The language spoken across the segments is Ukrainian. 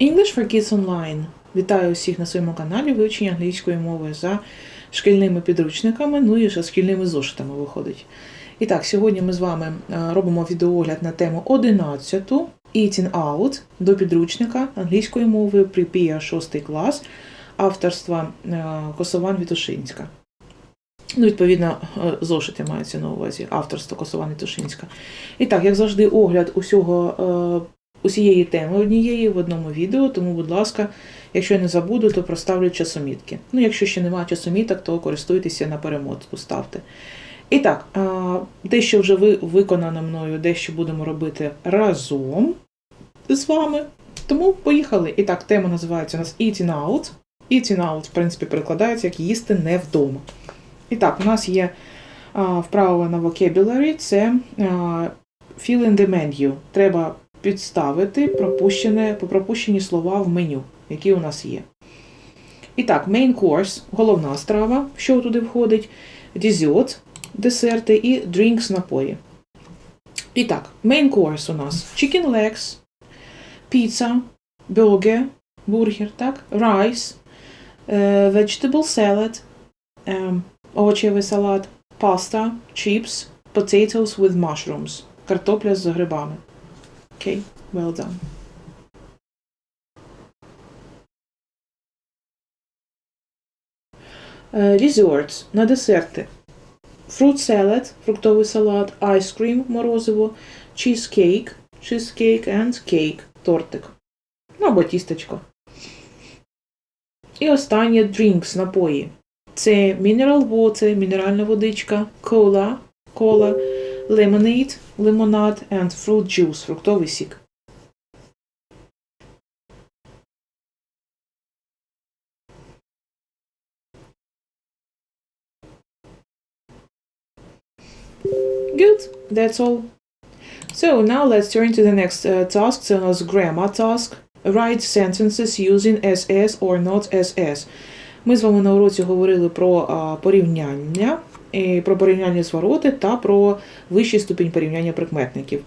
English for Kids Online. Вітаю усіх на своєму каналі вивчення англійської мови за шкільними підручниками, ну і за шкільними зошитами виходить. І так, сьогодні ми з вами е, робимо відеоогляд на тему 11 Eating Out до підручника англійської мови Prepare 6 клас авторства е, Косован Вітушинська. Ну, відповідно, е, зошити мається на увазі авторство Косован Вітушинська. І так, як завжди, огляд усього усієї теми однієї в одному відео, тому, будь ласка, якщо я не забуду, то проставлю часомітки. Ну, якщо ще немає часоміток, то користуйтеся на перемотку, ставте. І так, дещо вже ви виконано мною, дещо будемо робити разом з вами. Тому поїхали. І так, тема називається у нас Eating Out. Eating Out, в принципі, перекладається як їсти не вдома. І так, у нас є вправа на vocabulary, це fill in the menu. Треба підставити пропущене, пропущені слова в меню, які у нас є. І так, main course, головна страва, що туди входить, dessert, десерти і drinks напої. І так, main course у нас chicken legs, pizza, burger, бургер, так, rice, е, vegetable salad, е, овочевий салат, pasta, chips, potatoes with mushrooms, картопля з грибами. Okay, well done. Е, Desserts на десерти. Fruit salad, фруктовий салат, ice cream, морозиво, cheesecake, cheesecake and cake, тортик. Ну або тістечко. І останнє drinks, напої. Це mineral water, мінеральна водичка, cola, кола, lemonade, лимонад and fruit juice, фруктовий сік. Good, that's all. So now let's turn to the next uh, task. Це у нас grammar task. Write sentences using SS or not SS. Ми з вами на уроці говорили про а, порівняння, і Про порівняння звороти та про вищий ступінь порівняння прикметників.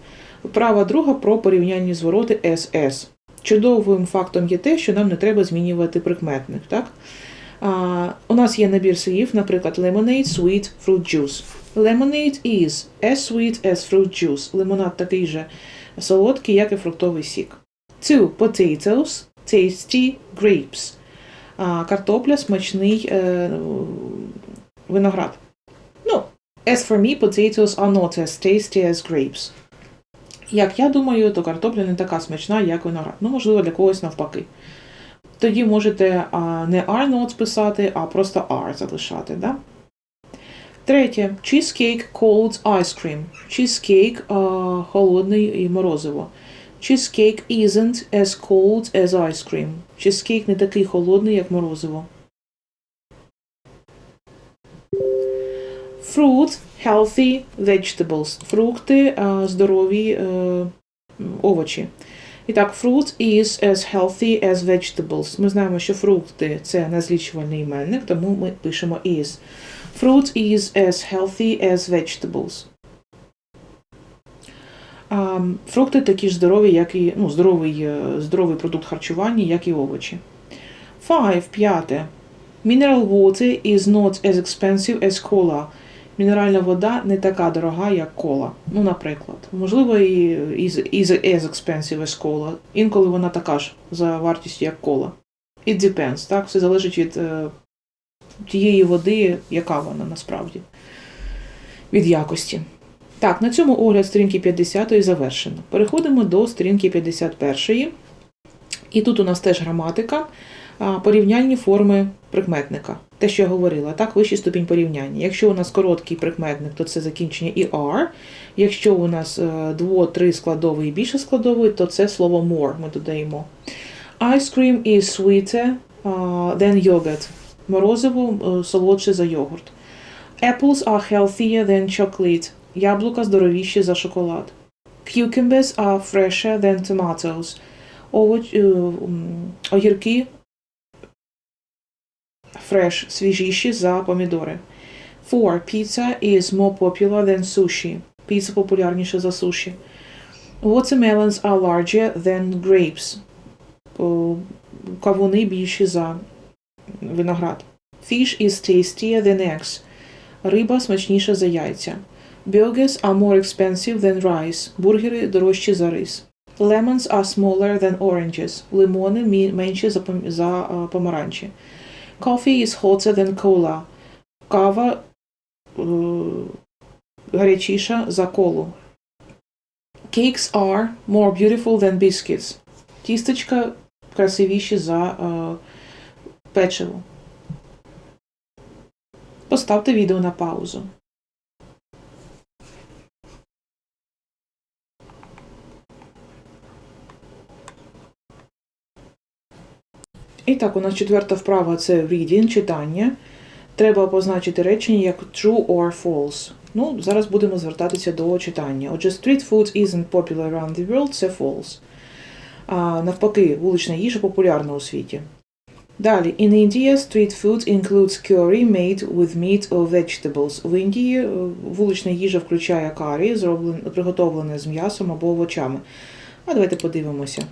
Права друга про порівняння звороти SS. Чудовим фактом є те, що нам не треба змінювати прикметник. Так? А, у нас є набір слів, наприклад, lemonade, sweet, fruit juice. Lemonade is as sweet as fruit juice. Лимонад такий же солодкий, як і фруктовий сік. Two potatoes, tasty grapes. А, картопля смачний е, виноград. As for me, potatoes are not as tasty as grapes. Як я думаю, то картопля не така смачна, як виноград. Ну, можливо, для когось навпаки. Тоді можете а, не are not писати, а просто are залишати. Да? Третє. Cheesecake cold ice cream. Cheesecake а, холодний і морозиво. Cheesecake isn't as cold as ice cream. Cheesecake не такий холодний, як морозиво. Fruit, healthy vegetables. Фрукти, здорові е, овочі. І так, fruit is as healthy as vegetables. Ми знаємо, що фрукти це незлічувальний іменник, тому ми пишемо is. Fruit is as healthy as vegetables. Фрукти такі ж здорові, як і ну, здоровий, е, здоровий продукт харчування, як і овочі. Five. П'яте. Mineral water is not as expensive as cola. Мінеральна вода не така дорога, як кола. Ну, наприклад. Можливо, і is, expensive as cola. Інколи вона така ж за вартістю, як кола. It depends, так? Все залежить від е, тієї води, яка вона насправді. Від якості. Так, на цьому огляд сторінки 50 завершено. Переходимо до сторінки 51. І тут у нас теж граматика, порівняльні форми прикметника. Те, що я говорила, так, вищий ступінь порівняння. Якщо у нас короткий прикметник, то це закінчення are. Якщо у нас е, дво-три складовий і більше складовий, то це слово more ми додаємо. Ice cream is sweeter than yogurt. Морозиво е, солодше за йогурт. Apples are healthier than chocolate. Яблука здоровіші за шоколад. Cucumbers are fresher than tomatoes. Овоч, е, огірки fresh, свіжіші за помідори. Four. Pizza is more popular than sushi. Піца популярніша за суші. Watermelons are larger than grapes. кавуни більші за виноград. Fish is tastier than eggs. Риба смачніша за яйця. Burgers are more expensive than rice. Бургери дорожчі за рис. Lemons are smaller than oranges. Лимони менші за помаранчі. Coffee is hotter than cola. Кава uh, гарячіша за колу. Cakes are more beautiful than biscuits. Тістечка красивіші за uh, печиво. Поставте відео на паузу. І так, у нас четверта вправа це reading, читання. Треба позначити речення як true or false. Ну, зараз будемо звертатися до читання. Отже, street food isn't popular around the world це false. А, навпаки, вулична їжа популярна у світі. Далі, in India, street food includes curry made with meat or vegetables. В Індії е, вулична їжа включає карі, приготовлене з м'ясом або овочами. А давайте подивимося.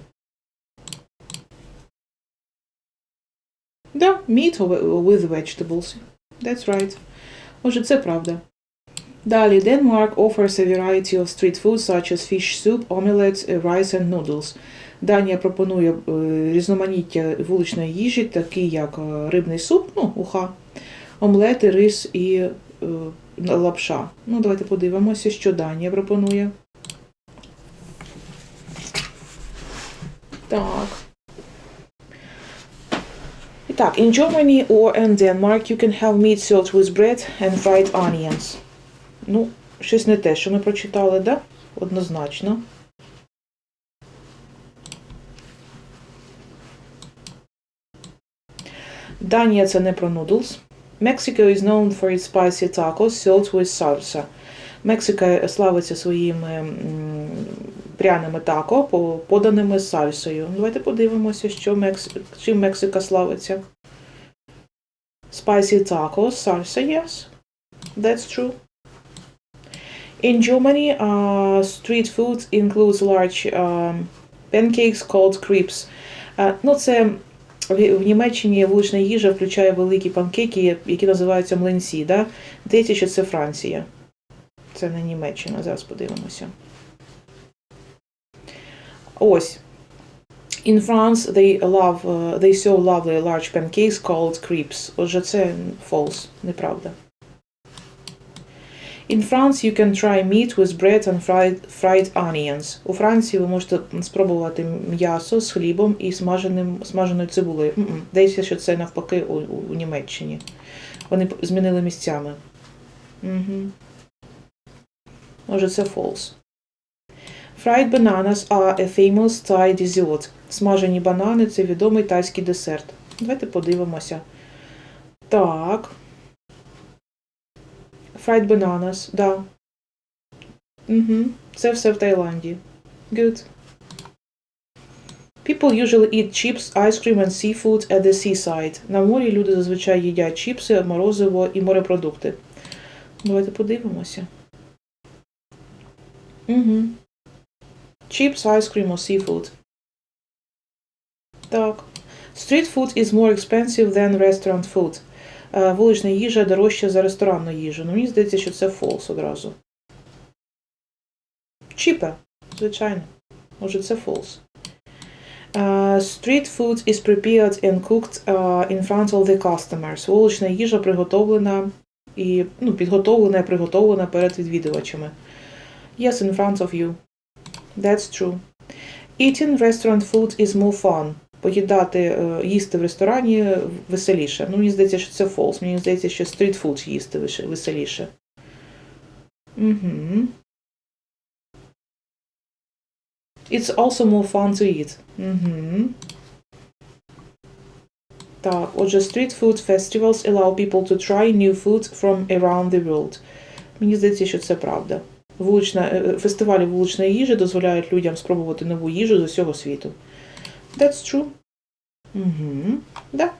Да, meat with vegetables. That's right. Отже, це правда. Далі, Denmark offers a variety of street food such as fish soup, omelets, rice and noodles. Данія пропонує е, різноманіття вуличної їжі, такі як е, рибний суп, ну, уха, омлети, рис і е, лапша. Ну, давайте подивимося, що Данія пропонує. Так. Так, in Germany or in Denmark you can have meat served with bread and fried onions. Ну, щось не те, що ми прочитали, да? Однозначно. Данія це не про noodles. Mexico is known for its spicy tacos served with salsa. Мексика славиться своїми пряними тако, поданими сальсою. Давайте подивимося, що Мекс... чим Мексика славиться. Spicy tacos, salsa, yes. That's true. In Germany, uh, street food includes large um, pancakes called crepes. Uh, ну, це в, в Німеччині вулична їжа включає великі панкейки, які називаються млинці. Да? Здається, що це Франція. Це не Німеччина, зараз подивимося. Ось. In France they love, uh, they serve lovely large pancakes called crepes. Отже, це false, неправда. In France you can try meat with bread and fried, fried onions. У Франції ви можете спробувати м'ясо з хлібом і смаженим, смаженою цибулею. М-м. Здається, що це навпаки у, у, у Німеччині. Вони змінили місцями. Угу. Може, це false. Fried bananas are a famous Thai dessert. Смажені банани це відомий тайський десерт. Давайте подивимося. Так. Fried bananas, да. Угу. Це все в Таїланді. Good. People usually eat chips, ice cream and seafood at the seaside. На морі люди зазвичай їдять чіпси, морозиво і морепродукти. Давайте подивимося. Угу. Chips, ice cream or seafood. Так. Street food is more expensive than restaurant food. Е, Вулична їжа дорожча за ресторанну їжу. Ну, мені здається, що це false одразу. Cheaper, звичайно. Може, це false. Е, Street food is prepared and cooked е, in front of the customers. Вулична їжа приготовлена і ну, підготовлена і приготовлена перед відвідувачами. Yes, in front of you. That's true. Eating restaurant food is more fun. Поїдати, е, їсти в ресторані веселіше. Ну, мені здається, що це false. Мені здається, що food їсти веселіше. Угу. It's also more fun to eat. Угу. Так, отже, street food festivals allow people to try new food from around the world. Мені здається, що це правда. Вулична, е, фестивалі вуличної їжі дозволяють людям спробувати нову їжу з усього світу. That's true. Угу. Да.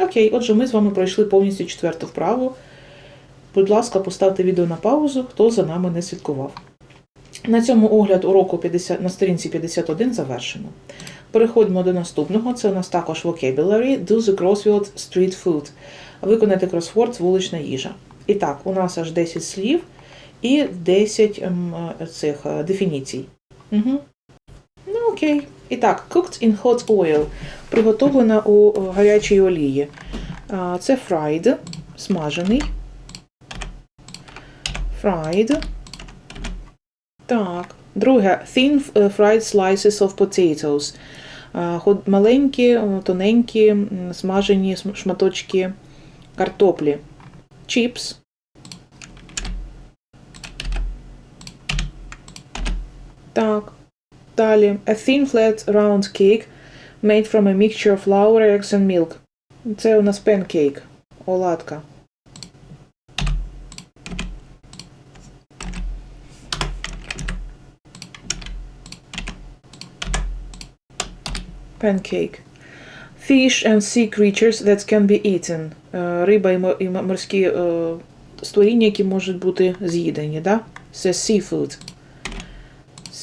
Окей, отже, ми з вами пройшли повністю четверту вправу. Будь ласка, поставте відео на паузу, хто за нами не слідкував. На цьому огляд уроку 50, на сторінці 51 завершено. Переходимо до наступного. Це у нас також vocabulary. Do the crossword street food. Виконати кросворд вулична їжа. І так, у нас аж 10 слів і 10 ем, е, цих е, дефініцій. Угу. Ну, окей. І так, cooked in hot oil. Приготовлена у е, гарячій олії. Це fried, смажений. Fried. Так. Друге, thin fried slices of potatoes. Маленькі, тоненькі, смажені шматочки картоплі. Chips. Так. Далі. A thin flat round cake made from a mixture of flour, eggs and milk. Це у нас pancake. Оладка. Pancake. Fish and sea creatures that can be eaten. Е, Риба і мо- і морські е, створіння, які можуть бути з'їдені, да? Це seafood.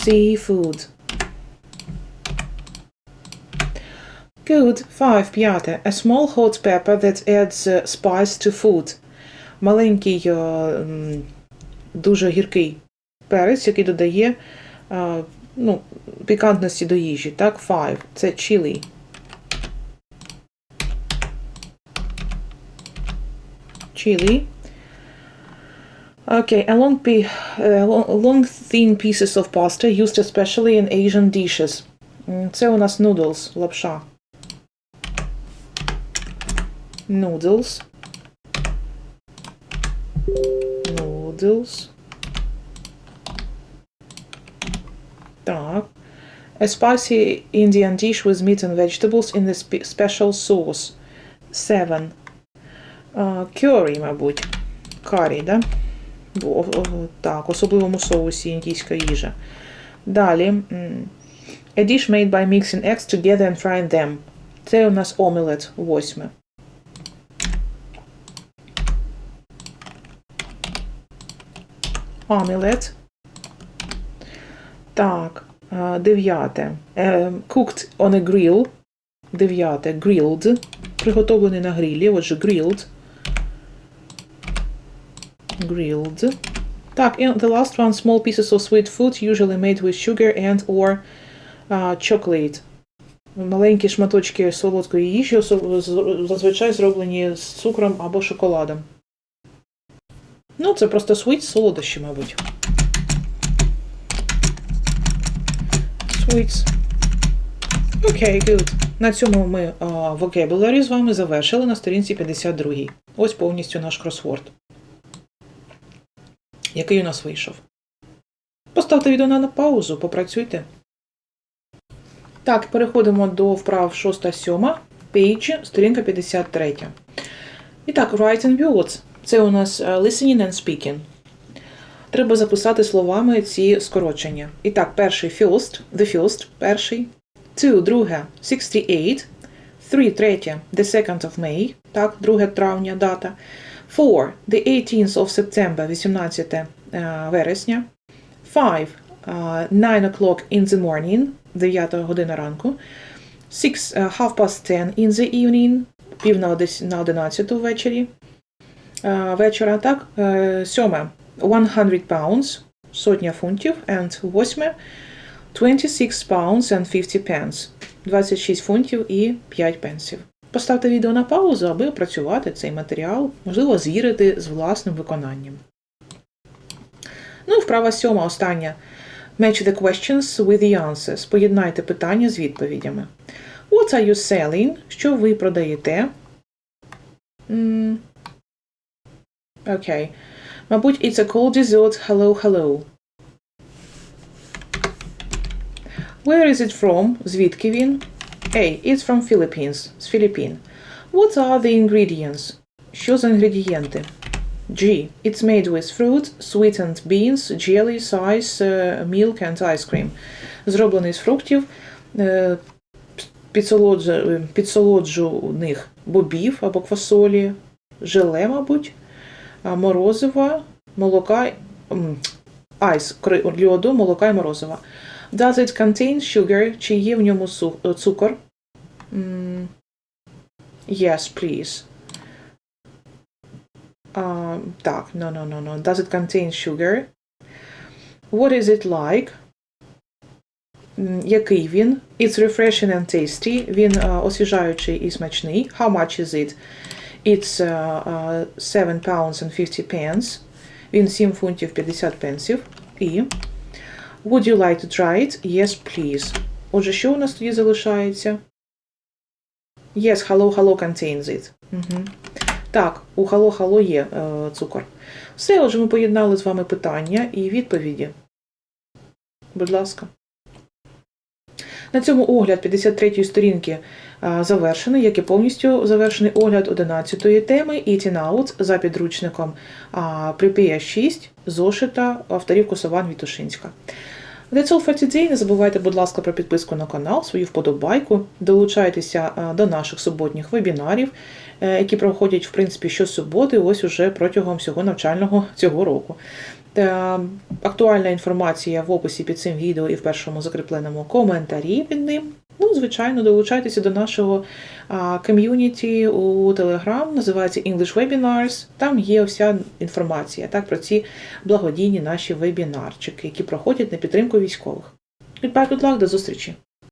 Seafood. Good. Five. П'яте. A small hot pepper that adds uh, spice to food. Маленький, е, дуже гіркий перець, який додає е, ну, пікантності до їжі. Так, five. Це chili. Chili. Okay, a long, pi- uh, long, long thin pieces of pasta used especially in Asian dishes. М, Це у нас noodles, лапша. Noodles. Noodles. Так. A spicy Indian dish with meat and vegetables in the spe- special sauce. Seven. Uh, curry, мабуть. Карі, да? Так, особливому соусі індійська їжа. Далі. A dish made by mixing eggs together and frying them. Це у нас омелет, восьме. Omelette. Так, е, дев'яте. Е, Cooked on a grill. Дев'яте. Grilled. Приготовлений на грилі. Отже, grilled. Grilled. Так, and the last one, small pieces of sweet food, usually made with sugar and or uh, chocolate. Маленькі шматочки солодкої їжі, зазвичай зроблені з цукром або шоколадом. Ну, це просто sweet солодощі, мабуть. Sweets. Окей, good. На цьому ми vocabulary з вами завершили на сторінці 52. Ось повністю наш кросворд. Який у нас вийшов. Поставте відео на паузу, попрацюйте. Так, переходимо до вправ 6-7, page, сторінка 53. І так, writing words. Це у нас е, listening and speaking. Треба записати словами ці скорочення. І так, перший first, the first, перший. Two, друге, 68. Three, третє, the second of May. Так, 2 травня дата. Four, the 18th of September, 18 е, вересня. Five, е, nine o'clock in the morning, 9 година ранку. Six, е, half past ten in the evening, пів на одес- на 11 ввечері. Е, вечора, так. Е, Сьоме, 100 pounds, сотня фунтів. And восьме, 26 pounds and 50 pence, 26 фунтів і 5 пенсів. Поставте відео на паузу, аби опрацювати цей матеріал, можливо, звірити з власним виконанням. Ну і вправа сьома, остання. Match the questions with the answers. Поєднайте питання з відповідями. What are you selling? Що ви продаєте? Окей. Мабуть, it's a cold dessert. Hello, hello. Where is it from? Звідки він? A. It's from Philippines. З Філіппін. What are the ingredients? Що за інгредієнти? G. It's made with fruit, sweetened beans, jelly, size, uh, milk and ice cream. Зроблений з фруктів, е, підсолодж- підсолоджених бобів або квасолі, желе, мабуть, морозива, молока, м, айс, кри- льоду, молока і морозива. Does it contain sugar? Чи є в ньому су- е, цукор? М, Yes, please. А, так, no, no, no, no. Does it contain sugar? What is it like? М, Який він? It's refreshing and tasty. Він е, освіжаючий і смачний. How much is it? It's uh, uh, 7 pounds and 50 pence. Він 7 фунтів 50 пенсів. І Would you like to try it? Yes, please. Отже, що у нас тоді залишається? Yes, hello, hello contains it. Угу. Так, у hello, hello є е, цукор. Все, отже, ми поєднали з вами питання і відповіді. Будь ласка. На цьому огляд 53-ї сторінки завершений, як і повністю завершений огляд 11-ї теми Eating Out за підручником Prepare 6 зошита авторів Косован Вітушинська. That's all for today. Не забувайте, будь ласка, про підписку на канал, свою вподобайку. Долучайтеся до наших суботніх вебінарів, е, які проходять, в принципі, щосуботи, ось уже протягом всього навчального цього року. Та актуальна інформація в описі під цим відео і в першому закріпленому коментарі під ним. Ну, звичайно, долучайтеся до нашого ком'юніті у Telegram, називається English Webinars. Там є вся інформація так, про ці благодійні наші вебінарчики, які проходять на підтримку військових. Goodbye, good luck, до зустрічі!